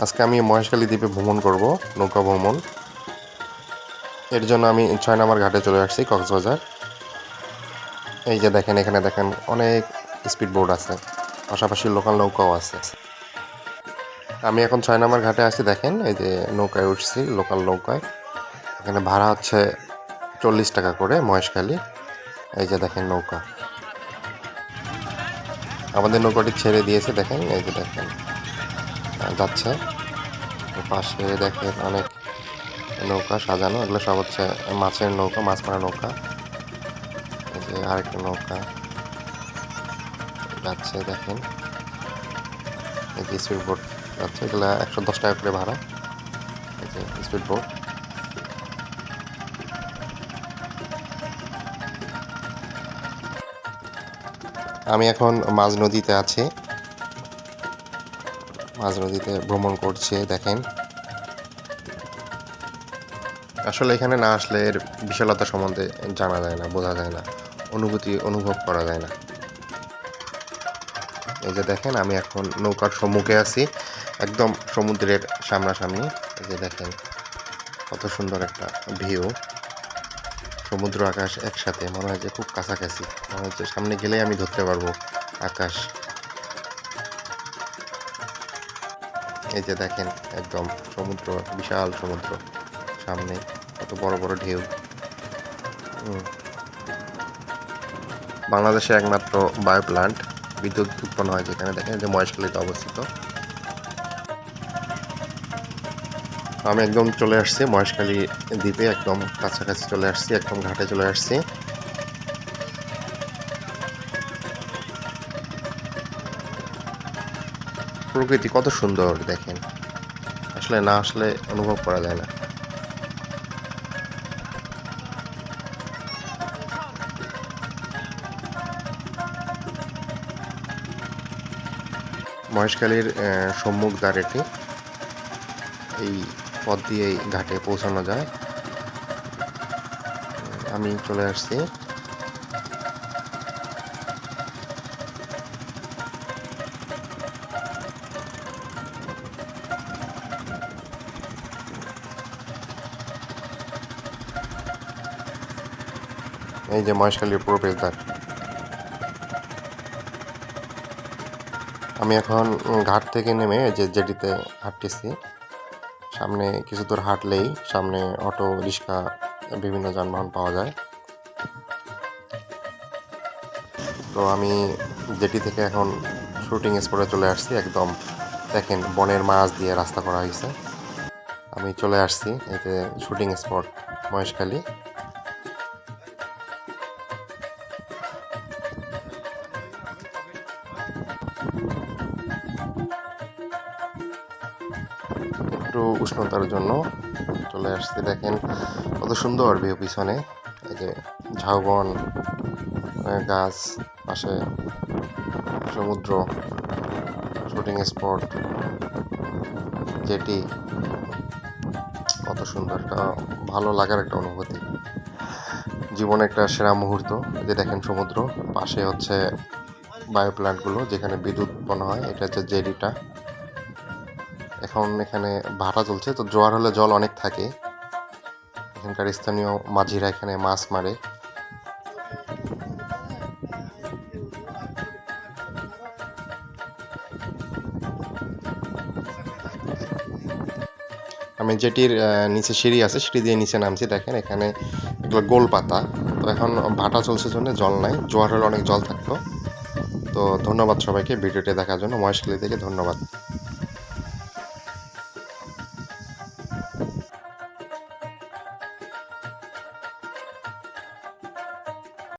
আজকে আমি মহেশখালী দ্বীপে ভ্রমণ করব, নৌকা ভ্রমণ। এর জন্য আমি ছয় নম্বর ঘাটে চলে আসছি, কক্সবাজার। এই যে দেখেন, এখানে দেখেন অনেক স্পিড বোট আছে, পাশাপাশি লোকাল নৌকাও আছে। আমি এখন ছয় নম্বর ঘাটে আছি, দেখেন, এই যে নৌকায় উঠছি লোকাল নৌকায়। এখানে ভাড়া হচ্ছে চল্লিশ টাকা করে মহেশখালী। এই যে দেখেন নৌকা। আমাদের নৌকাটি ছেড়ে দিয়েছে, দেখেন, এই যে দেখেন। যাচ্ছে। পাশে দেখেন অনেক নৌকা সাজানো। এগুলো সব হচ্ছে মাছের নৌকা, মাছ মারা নৌকা। এই যে আরেকটা নৌকা। যাচ্ছে, দেখেন। এই যে স্পিড বোট যাচ্ছে। এগুলো একশো দশ টাকা করে ভাড়া। এই যে স্পিড বোট আমি এখন মাঝ নদীতে আছি। মাঝ নদীতে ভ্রমণ করছে, দেখেন। আসলে এখানে না আসলে এর বিশালতা সম্বন্ধে জানা যায় না, বোঝা যায় না। অনুভূতি অনুভব করা যায় না। এই যে দেখেন, আমি এখন নৌকার সম্মুখে আছি, একদম সমুদ্রের সামনাসামনি। এই যে দেখেন, কত সুন্দর একটা ভিউ। সমুদ্র, আকাশ একসাথে, মনে হয় যে খুব কাছাকাছি। মনে হচ্ছে সামনে গেলেই আমি ধরতে পারব আকাশ। এই যে দেখেন একদম সমুদ্র, বিশাল সমুদ্র। সামনে কত বড় বড় ঢেউ। হুম। বাংলাদেশে একমাত্র বায়ো প্লান্ট, বিদ্যুৎ উৎপন্ন হয় যেখানে, দেখেন যে মহেশখালীতে অবস্থিত। আমি একদম চলে আসছি মহেশখালী দ্বীপে, একদম কাছাকাছি চলে আসছি, একদম ঘাটে চলে আসছি। প্রকৃতি কত সুন্দর দেখেন। আসলে না আসলে অনুভব করা যায় না। মহেশখালীর সম্মুখ দ্বার এটি এই পথ দিয়ে ঘাটে পৌঁছানো যায়। আমি চলে আসছি। এই যে মহেশখালীর প্রবেশদ্বার আমি এখন ঘাট থেকে নেমে যে জেটিতে হাঁটতেছি। সামনে কিছু দূর হাঁটলেই সামনে অটো, রিক্সা, বিভিন্ন যানবাহন পাওয়া যায়। তো আমি জেটি থেকে এখন শুটিং স্পটে চলে আসছি, একদম দেখেন বনের মাছ দিয়ে রাস্তা করা হয়েছে। আমি চলে আসছি এতে শুটিং স্পট মহেশখালী। একটু উষ্ণতার জন্য চলে আসছে। দেখেন কত সুন্দর ভিউ পিছনে। এই যে ঝাউবন গাছ, পাশে সমুদ্র শুটিং স্পট জেটি কত সুন্দর, একটা ভালো লাগার একটা অনুভূতি। জীবনে একটা সেরা মুহূর্ত। যে দেখেন সমুদ্র, পাশে হচ্ছে বায়ো প্ল্যান্টগুলো যেখানে বিদ্যুৎ উৎপন্ন হয়, এটা হচ্ছে জেডিটা এখন এখানে ভাটা চলছে, তো জোয়ার হলে জল অনেক থাকে। এখানকার স্থানীয় মাঝিরা এখানে মাছ মারে। আমি যেটির নিচে সিঁড়ি আছে, সিঁড়ি দিয়ে নিচে নামছি, দেখেন এখানে এগুলো গোল পাতা। তো এখন ভাটা চলছে জন্য জল নাই জোয়ার হলে অনেক জল থাকতো। তো ধন্যবাদ সবাইকে, ভিডিওটি দেখার জন্য মহেশখালী থেকে ধন্যবাদ।